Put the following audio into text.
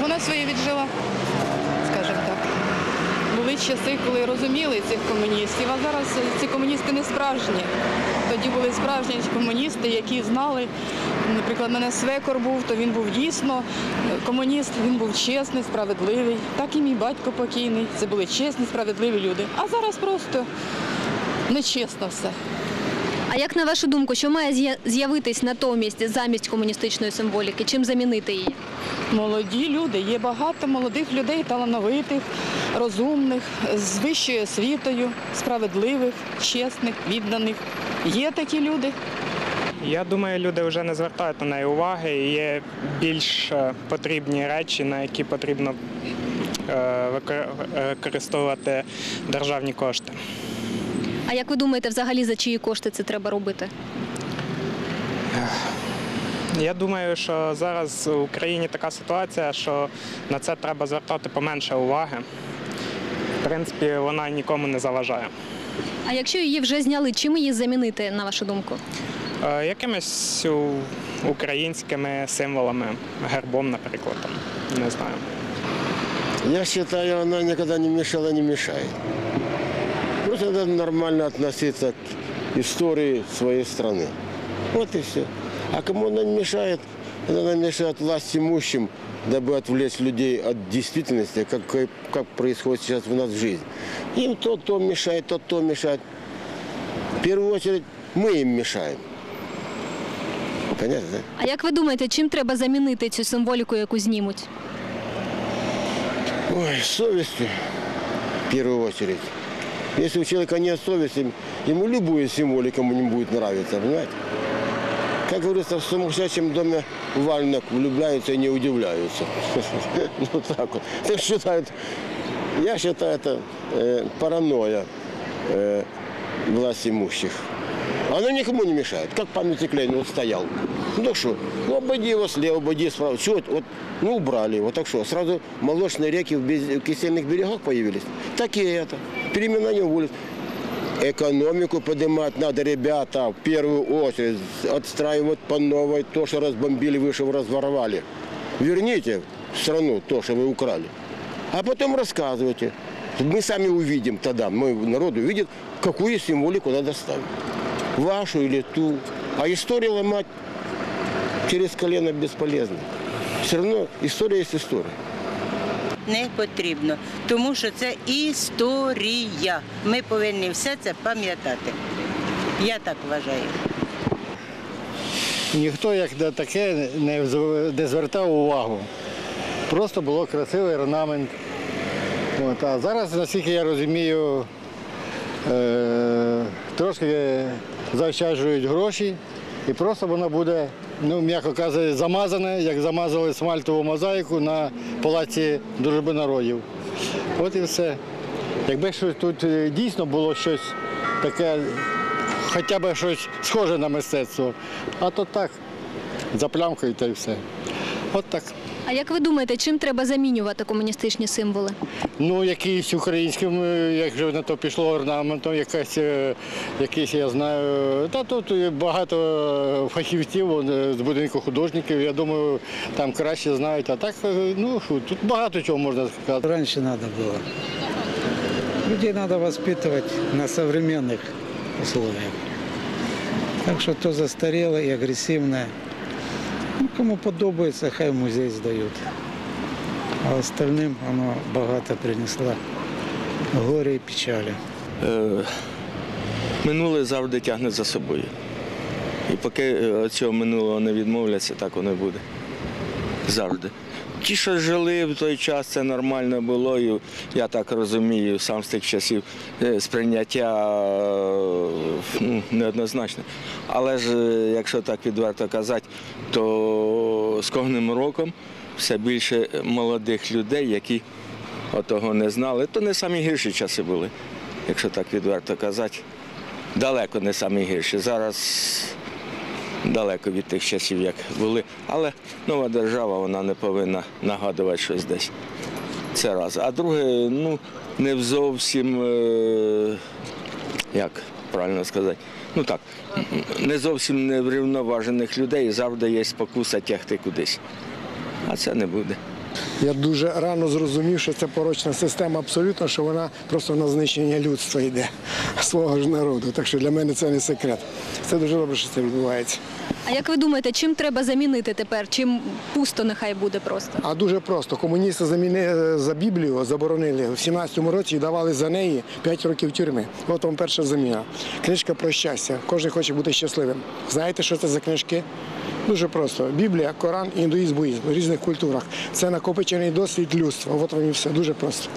Вона своє віджила, скажімо так. Були часи, коли розуміли цих комуністів, а зараз ці комуністи не справжні. Тоді були справжні комуністи, які знали. Наприклад, мене свекор був, то він був дійсно комуніст, він був чесний, справедливий. Так і мій батько покійний. Це були чесні, справедливі люди. А зараз просто нечесно все. А як на вашу думку, що має з'явитись натомість замість комуністичної символіки? Чим замінити її? Молоді люди, є багато молодих людей, талановитих, розумних, з вищою освітою, справедливих, чесних, відданих. Є такі люди. Я думаю, люди вже не звертають на неї уваги. Є більш е, потрібні речі, на які потрібно е, е, використовувати державні кошти. А як ви думаєте, взагалі за чиї кошти це треба робити? Я думаю, що зараз в Україні така ситуація, що на це треба звертати поменше уваги. В принципі, вона нікому не заважає. А якщо її вже зняли, чим її замінити, на вашу думку? Е, Якимись українськими символами, гербом, наприклад, там, не знаю. Я считаю, она никогда не мешала, не мешает. Просто надо нормально относиться к истории своей страны. Вот и все. А кому она не мешает? Она мешает власть имущим, дабы отвлечь людей от действительности, как, как происходит сейчас у нас в жизни. Им то то мешает, то то мешает. В первую очередь мы им мешаем. Понятно, да? А як ви думаєте, чим треба замінити цю символіку, яку знімуть? Ой, совестью, в первую очередь. Если у человека нет совести, ему любую символика ему не будет нравиться, понимаете? Как говорится, в сумасшедшем доме вальнок влюбляются и не удивляются. Ну так вот. Так считают, я считаю, это э, паранойя э, власть имущих. Оно никому не мешает. Как памятник Ленину вот стоял. Ну что, ну обойди его слева, обойди справа. Все, вот, ну убрали его. Так что, сразу молочные реки в, без- в кисельных берегах появились. Так и это. Переименование улиц. Экономику поднимать надо, ребята, в первую очередь. Отстраивать по новой то, что разбомбили, выше разворовали. Верните в страну то, что вы украли. А потом рассказывайте. Мы сами увидим тогда, мой народ увидит, какую символику надо ставить. Вашу или ту. А историю ломать через колено бесполезно. Все равно история есть история. Не потрібно, тому що це історія. Ми повинні все це пам'ятати. Я так вважаю. Ніхто як на таке не, звертав увагу. Просто було красивий орнамент. От, а зараз, наскільки я розумію, е, трошки заощаджують гроші і просто воно буде, ну, м'яко кажучи, замазане, як замазали смальтову мозаїку на палаці дружби народів. От і все. Якби щось тут е, дійсно було щось таке, хоча б щось схоже на мистецтво, а то так, за плямкою та й все. От так. А як ви думаєте, чим треба замінювати комуністичні символи? Ну, якийсь українським, е, як вже на то пішло орнаментом, якась, е, якийсь, я знаю. Та тут є багато е, фахівців вон, е, з будинку художників, я думаю, там краще знають. А так, е, ну, що, тут багато чого можна сказати. Раньше надо было. Людей надо воспитывать на современных условиях. Так что то застарело и агрессивное. Кому подобається, хай музей здають. А остальним воно багато принесло горя і печалі. Е, минуле завжди тягне за собою. І поки е, цього минулого не відмовляться, так воно і буде. Завжди. Ті, що жили в той час, це нормально було, і я так розумію, сам з тих часів е, сприйняття ну, неоднозначне. Але ж, якщо так відверто казати, то з кожним роком все більше молодих людей, які отого не знали, то не самі гірші часи були, якщо так відверто казати. Далеко не самі гірші. Зараз далеко від тих часів, як були. Але нова держава вона не повинна нагадувати щось десь. Це раз. А друге, ну, не зовсім, е, як правильно сказати, ну так, не зовсім неврівноважених людей завжди є спокуса тягти кудись. А це не буде. Я дуже рано зрозумів, що це порочна система абсолютно, що вона просто на знищення людства йде, свого ж народу. Так що для мене це не секрет. Це дуже добре, що це відбувається. А як ви думаєте, чим треба замінити тепер? Чим пусто нехай буде просто? А дуже просто. Комуністи замінили е, за Біблію, заборонили в 17-му році і давали за неї 5 років тюрми. От вам перша заміна. Книжка про щастя. Кожен хоче бути щасливим. Знаєте, що це за книжки? Дуже просто. Біблія, Коран, індуїзм, буїзм в різних культурах. Це накопичений досвід людства. От вам і все дуже просто.